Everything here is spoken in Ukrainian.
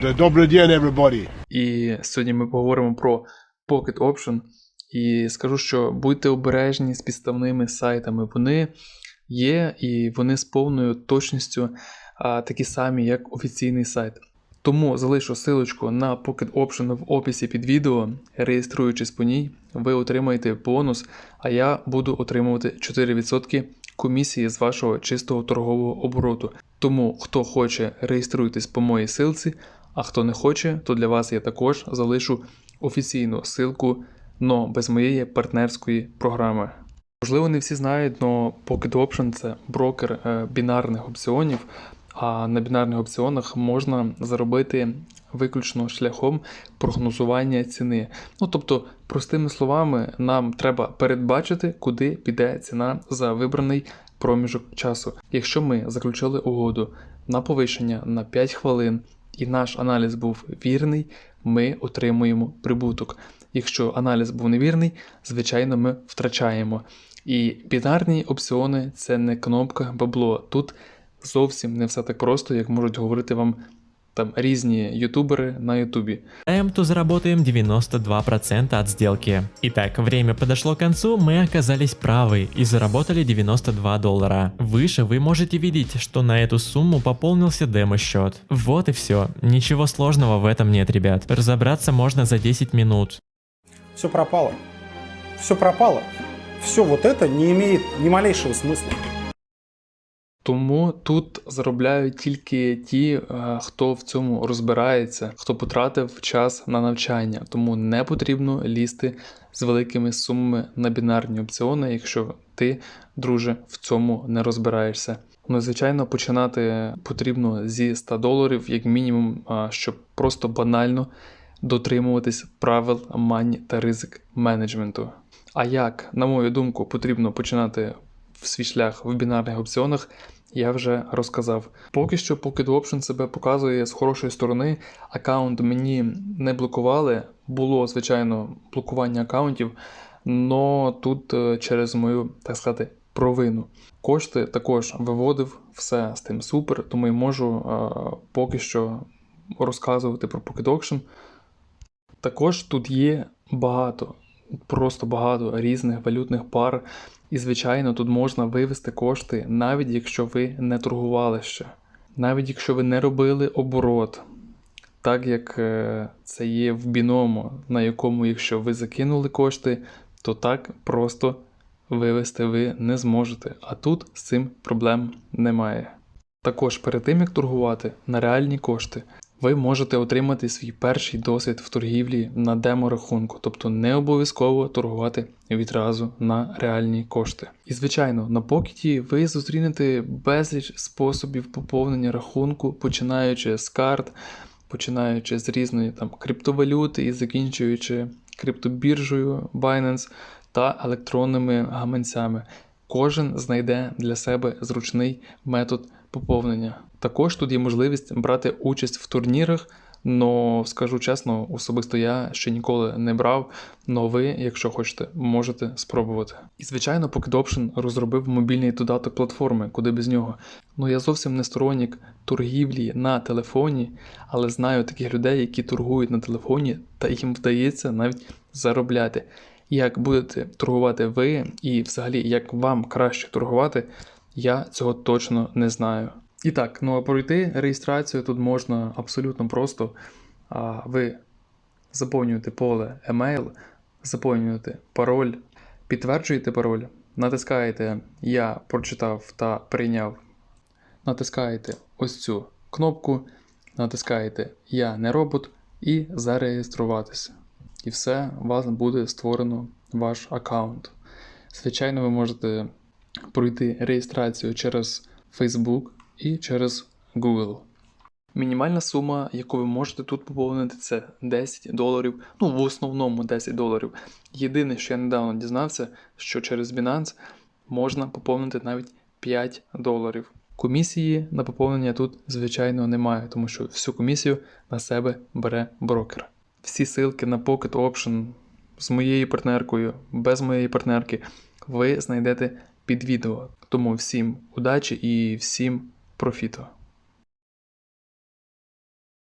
Добрый день, everybody. І сьогодні ми поговоримо про Pocket Option. І скажу, що будьте обережні з підставними сайтами. Вони є і вони з повною точністю а, такі самі, як офіційний сайт. Тому залишу силочку на Pocket Option в описі під відео. Реєструючись по ній, ви отримаєте бонус, а я буду отримувати 4% комісії з вашого чистого торгового обороту. Тому, хто хоче, реєструйтесь по моїй силці, а хто не хоче, то для вас я також залишу офіційну силку, но без моєї партнерської програми. Можливо, не всі знають, але Pocket Option це брокер е, бінарних опціонів, а на бінарних опціонах можна заробити виключно шляхом прогнозування ціни. Ну тобто, простими словами, нам треба передбачити, куди піде ціна за вибраний проміжок часу. Якщо ми заключили угоду на повищення на 5 хвилин і наш аналіз був вірний, ми отримуємо прибуток. Якщо аналіз був невірний, звичайно, ми втрачаємо. І бінарні опціони це не кнопка бабло. Тут зовсім не все так просто, як можуть говорити вам там різні ютубери на ютубі. М, то заработаем 92% от сделки. Итак, время подошло к концу, мы оказались правы и заработали 92 доллара. Выше вы можете видеть, что на эту сумму пополнился демо-счет. Вот и все. Ничего сложного в этом нет, ребят. Разобраться можно за 10 минут. все пропало. Все пропало. Все вот это не имеет ни малейшего смысла. Тому тут заробляють тільки ті, е, хто в цьому розбирається, хто потратив час на навчання. Тому не потрібно лізти з великими сумами на бінарні опціони, якщо ти, друже, в цьому не розбираєшся. Ну, звичайно, починати потрібно зі 100 доларів, як мінімум, щоб просто банально дотримуватись правил мані та ризик менеджменту. А як, на мою думку, потрібно починати в свій шлях в бінарних опціонах, я вже розказав. Поки що Pocket Option себе показує з хорошої сторони. Аккаунт мені не блокували. Було, звичайно, блокування аккаунтів, але тут е, через мою, так сказати, провину. Кошти також виводив, все з тим супер, тому і можу е, поки що розказувати про Pocket Auction. Також тут є багато, просто багато різних валютних пар, і, звичайно, тут можна вивести кошти, навіть якщо ви не торгували ще, навіть якщо ви не робили оборот, так як е, це є в біному, на якому, якщо ви закинули кошти, то так просто вивести ви не зможете. А тут з цим проблем немає. Також перед тим як торгувати на реальні кошти, ви можете отримати свій перший досвід в торгівлі на демо-рахунку, тобто не обов'язково торгувати відразу на реальні кошти. І звичайно, на покеті ви зустрінете безліч способів поповнення рахунку, починаючи з карт, починаючи з різної там криптовалюти і закінчуючи криптобіржею Binance та електронними гаманцями. Кожен знайде для себе зручний метод поповнення. Також тут є можливість брати участь в турнірах. Но скажу чесно, особисто я ще ніколи не брав. Но ви, якщо хочете, можете спробувати. І звичайно, Pocket Option розробив мобільний додаток платформи, куди без нього. Ну я зовсім не сторонник торгівлі на телефоні, але знаю таких людей, які торгують на телефоні, та їм вдається навіть заробляти. Як будете торгувати ви, і взагалі як вам краще торгувати, я цього точно не знаю. І так, ну а пройти реєстрацію тут можна абсолютно просто. А, Ви заповнюєте поле email, заповнюєте пароль, підтверджуєте пароль, натискаєте Я прочитав та прийняв. Натискаєте ось цю кнопку, натискаєте Я не робот і зареєструватися. І все, у вас буде створено ваш аккаунт. Звичайно, ви можете пройти реєстрацію через Facebook і через Google. Мінімальна сума, яку ви можете тут поповнити, це 10 доларів. Ну, в основному 10 доларів. Єдине, що я недавно дізнався, що через Binance можна поповнити навіть 5 доларів. Комісії на поповнення тут, звичайно, немає, тому що всю комісію на себе бере брокер. Всі ссылки на Pocket Option з моєю партнеркою, без моєї партнерки, ви знайдете під відео. Тому всім удачі і всім профіту!